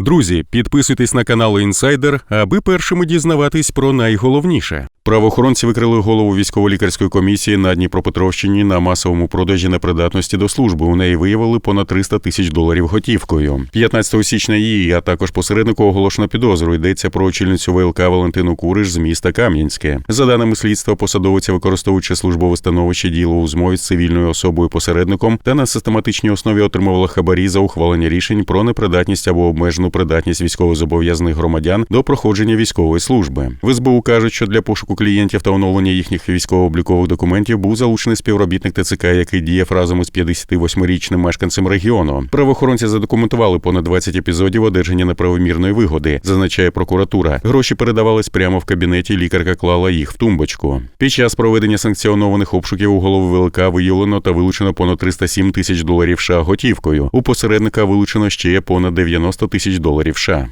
Друзі, підписуйтесь на канал Інсайдер, аби першими дізнаватись про найголовніше. Правоохоронці викрили голову військово-лікарської комісії на Дніпропетровщині на масовому продажі непридатності до служби. У неї виявили понад 300 тисяч доларів готівкою. 15 січня її, а також посереднику оголошено підозру. Йдеться про очільницю ВЛК Валентину Куриш з міста Кам'янське. За даними слідства, посадовиця, використовуючи службове становище, діло у змові з цивільною особою посередником та на систематичній основі отримувала хабарі за ухвалення рішень про непридатність або обмежену придатність військовозобов'язаних громадян до проходження військової служби. В СБУ кажуть, що для пошуку клієнтів та оновлення їхніх військово-облікових документів був залучений співробітник ТЦК, який діяв разом із 58-річним мешканцем регіону. Правоохоронці задокументували понад 20 епізодів одержання неправомірної вигоди, зазначає прокуратура. Гроші передавались прямо в кабінеті. Лікарка клала їх в тумбочку. Під час проведення санкціонованих обшуків у голови ВЛК виявлено та вилучено понад 307 тисяч доларів США готівкою. У посередника вилучено ще понад 90 тисяч доларів США.